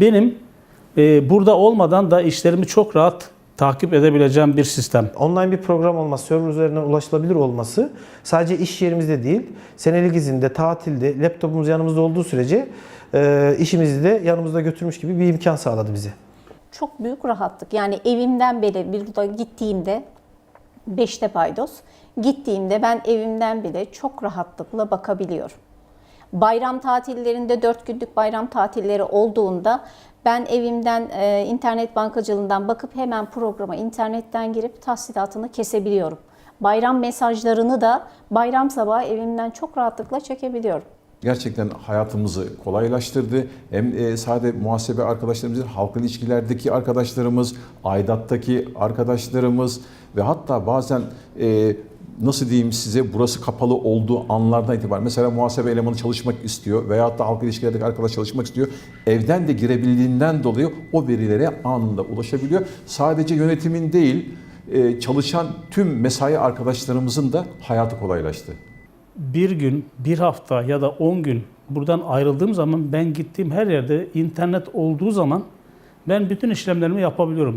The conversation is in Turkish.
Benim e, burada olmadan da işlerimi çok rahat takip edebileceğim bir sistem. Online bir program olması, server üzerinden ulaşılabilir olması sadece iş yerimizde değil, senelik izinde, tatilde, laptopumuz yanımızda olduğu sürece e, işimizi de yanımızda götürmüş gibi bir imkan sağladı bize. Çok büyük rahatlık. Yani evimden bile burada gittiğimde Beşte paydos gittiğimde ben evimden bile çok rahatlıkla bakabiliyorum. Bayram tatillerinde 4 günlük bayram tatilleri olduğunda ben evimden e, internet bankacılığından bakıp hemen programa internetten girip tahsilatını kesebiliyorum. Bayram mesajlarını da bayram sabahı evimden çok rahatlıkla çekebiliyorum. Gerçekten hayatımızı kolaylaştırdı. Hem e, sade muhasebe arkadaşlarımız, halk ilişkilerdeki arkadaşlarımız, aidattaki arkadaşlarımız ve hatta bazen e, nasıl diyeyim size burası kapalı olduğu anlardan itibaren mesela muhasebe elemanı çalışmak istiyor veya da halk ilişkilerdeki arkadaş çalışmak istiyor. Evden de girebildiğinden dolayı o verilere anında ulaşabiliyor. Sadece yönetimin değil e, çalışan tüm mesai arkadaşlarımızın da hayatı kolaylaştı. Bir gün, bir hafta ya da 10 gün buradan ayrıldığım zaman ben gittiğim her yerde internet olduğu zaman ben bütün işlemlerimi yapabiliyorum.